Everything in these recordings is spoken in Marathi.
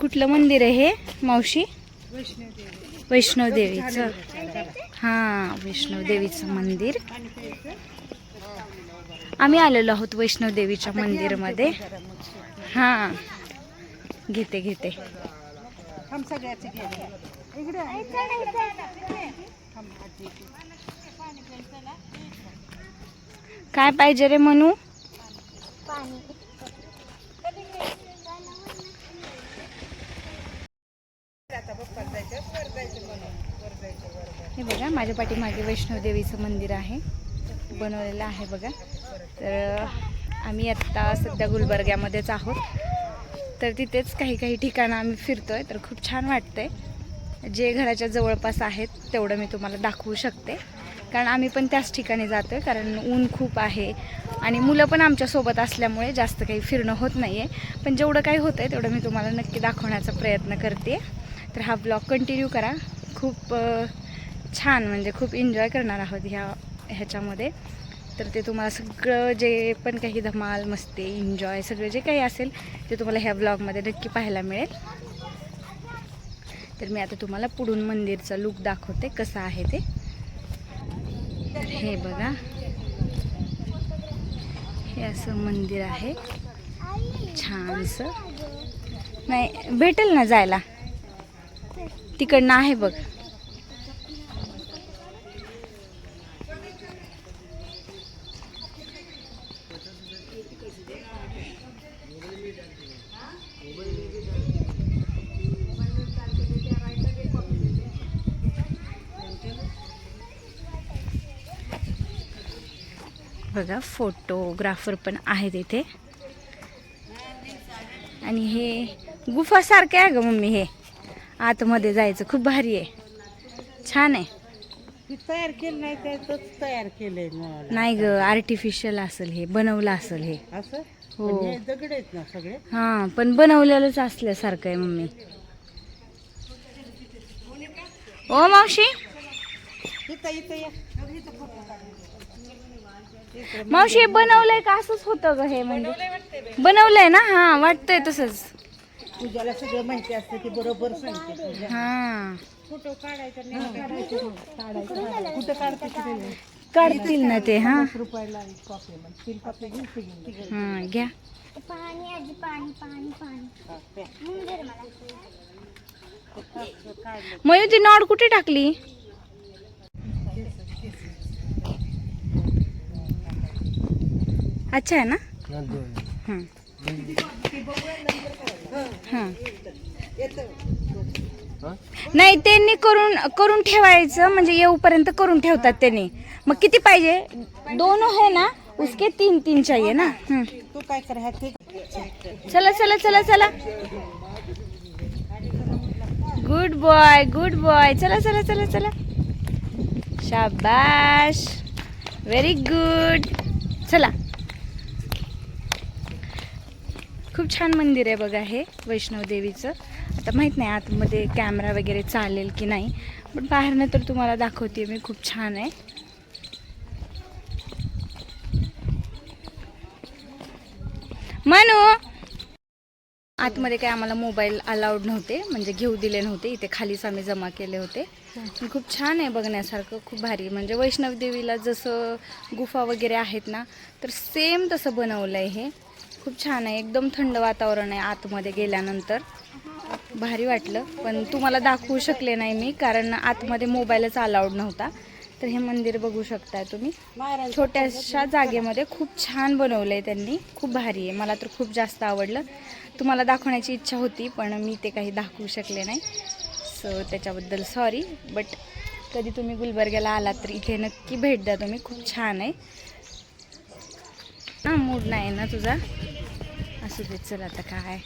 कुठलं मंदिर आहे हे मावशी? वैष्णव देवीचं हां वैष्णव देवीचं मंदिर. आम्ही आलेलो आहोत वैष्णव देवीच्या मंदिरमध्ये. हां. घेते घेते. काय पाहिजे रे म्हणू हे बघा माझ्या पाठीमागे वैष्णवदेवीचं मंदिर आहे. बनवलेलं आहे बघा. तर आम्ही आत्ता सध्या गुलबर्ग्यामध्येच आहोत. तर तिथेच काही काही ठिकाणं आम्ही फिरतो आहे तर खूप छान वाटतंय. जे घराच्या जवळपास आहेत तेवढं मी तुम्हाला दाखवू शकते. कारण आम्ही पण त्याच ठिकाणी जातो आहे कारण ऊन खूप आहे. आणि मुलं पण आमच्यासोबत असल्यामुळे जास्त काही फिरणं होत नाही आहे पण जेवढं काही होतं आहे तेवढं मी तुम्हाला नक्की दाखवण्याचा प्रयत्न करते. तर हा ब्लॉग कंटिन्यू करा. खूप छान म्हणजे खूप एन्जॉय करणार आहोत ह्या ह्याच्यामध्ये. तर ते तुम्हाला सगळं जे पण काही धमाल मस्ती एन्जॉय सगळं जे काही असेल ते तुम्हाला ह्या ब्लॉगमध्ये नक्की पाहायला मिळेल. तर मी आता तुम्हाला पुढून मंदिरचं लुक दाखवते कसं आहे ते. तर हे बघा. हे असं मंदिर आहे. छानसं. नाही भेटेल ना जायला? तिकडनं आहे बघ. बघा फोटोग्राफर पण आहेत इथे. आणि हे गुफासारखं आहे ग मम्मी हे. आतमध्ये जायचं खूप भारी आहे. छान आहे. तयार केलं नाही तर तोच तयार केलंय नाही ग आर्टिफिशियल असेल हे बनवलं असेल हे. असं? हो. हे दगड आहेत ना सगळे? हा पण बनवलेलंच असल्यासारखं आहे मम्मी. ओ मावशी. इथं इथं या. मावशी हे बनवलंय का? असंच होतं ग हे म्हणजे. बनवलंय ना? हा वाटतंय तसंच. पूजाला सगळं माहिती असतं ती बरोबर सांगते हा. फोटो काढायचा नाही काढायचं कुठं काढते काढतील ना ते हा. रुपयाला कॉफी तीन कॉफी घेऊन. हा घ्या. पाणी आजी हा, ती नॉड कुठे टाकली? अच्छा आहे ना? हं. हं. नाही त्यांनी करून करून ठेवायचं म्हणजे येऊपर्यंत करून ठेवतात त्यांनी. मग किती पाहिजे? दोन आहे ना उसके तीन तीन चाहिए ना. तू काय कर चला चला चला चला. गुड बॉय गुड बॉय चला चला चला चला. शाबाश. व्हेरी गुड चला. खूप छान मंदिर आहे बघा हे वैष्णवदेवीचं आता माहीत नाही आतमध्ये कॅमेरा वगैरे चालेल की नाही पण बाहेरनं तर तुम्हाला दाखवते मी खूप छान आहे. म्हणू आतमध्ये काय आम्हाला मोबाईल अलाउड नव्हते म्हणजे घेऊ दिले नव्हते इथे खालीच आम्ही जमा केले होते. खूप छान आहे बघण्यासारखं खूप भारी. म्हणजे वैष्णवदेवीला जसं गुफा वगैरे आहेत ना तर सेम तसं बनवलं आहे हे. खूप छान आहे. एकदम थंड वातावरण आहे आतमध्ये गेल्यानंतर. भारी वाटलं. पण तुम्हाला दाखवू शकले नाही मी कारण आतमध्ये मोबाईलच अलाउड नव्हता. तर हे मंदिर बघू शकताय तुम्ही. छोट्याशा जागेमध्ये खूप छान बनवलं आहे त्यांनी. खूप भारी आहे. मला तर खूप जास्त आवडलं. तुम्हाला दाखवण्याची इच्छा होती पण मी ते काही दाखवू शकले नाही. सो त्याच्याबद्दल सॉरी बट कधी तुम्ही गुलबर्ग्याला आलात तर इथे नक्की भेट द्या तुम्ही. खूप छान आहे. हां मूड नाही ना तुझा? असू दे चल आता काय?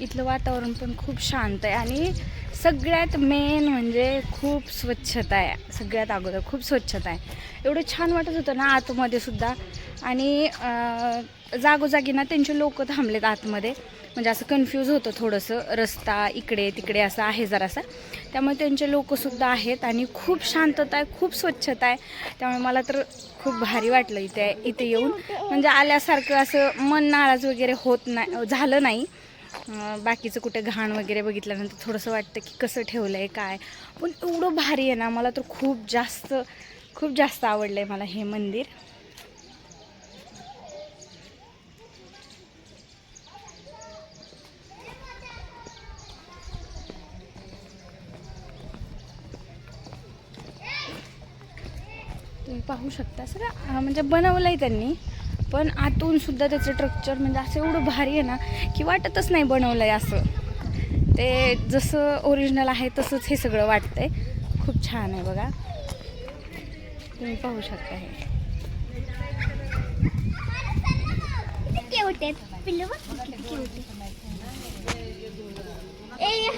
इथलं वातावरण पण खूप शांत आहे आणि सगळ्यात मेन म्हणजे खूप स्वच्छता आहे. सगळ्यात अगोदर खूप स्वच्छता आहे. एवढं छान वाटत होतं ना आतमध्ये सुद्धा. आणि जागोजागी ना त्यांचे लोक थांबलेत आतमध्ये. म्हणजे असं कन्फ्यूज होतं थोडंसं. रस्ता इकडे तिकडे असं आहे जरासा. त्यामुळे त्यांचे लोकसुद्धा आहेत आणि खूप शांतता आहे खूप स्वच्छता आहे. त्यामुळे मला तर खूप भारी वाटलं इथे इथे येऊन. म्हणजे आल्यासारखं असं मन नाराज वगैरे होत नाही झालं नाही. बाकीचं कुठे घाण वगैरे बघितल्यानंतर थोडंसं वाटतं की कसं ठेवलं आहे काय. पण एवढं भारी आहे ना मला तर खूप जास्त खूप जास्त आवडलं आहे मला हे मंदिर. पाहू शकता. सगळं अं, म्हणजे बनवलं आहे त्यांनी. पण आतून सुद्धा त्याचं स्ट्रक्चर म्हणजे असं एवढं भारी आहे ना की वाटतच नाही बनवलं आहे असं. ते जसं ओरिजिनल आहे तसंच हे सगळं वाटतंय. खूप छान आहे बघा. तुम्ही पाहू शकता हे. आहे.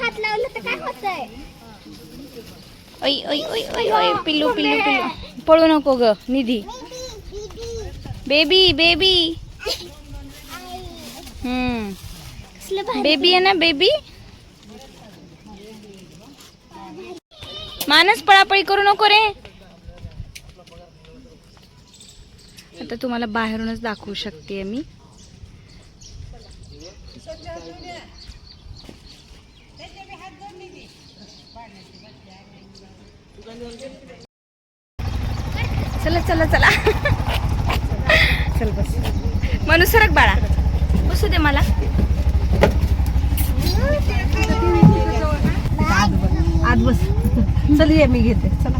हात लावलं तर काय होतंय? ओय ओय ओय ओय ओय पिल्लू पिल्लू पिल्लू. पळू नको ग निधी. बेबी बेबी हम्म. बेबी आहे ना बेबी मानस पळापळी करू नको रे. आता तुम्हाला बाहेरूनच दाखवू शकते मी. चला चला चला. चल बस मनू सरक बाळा. बसू दे मला. आत बस. चल ये मी घेते. चल.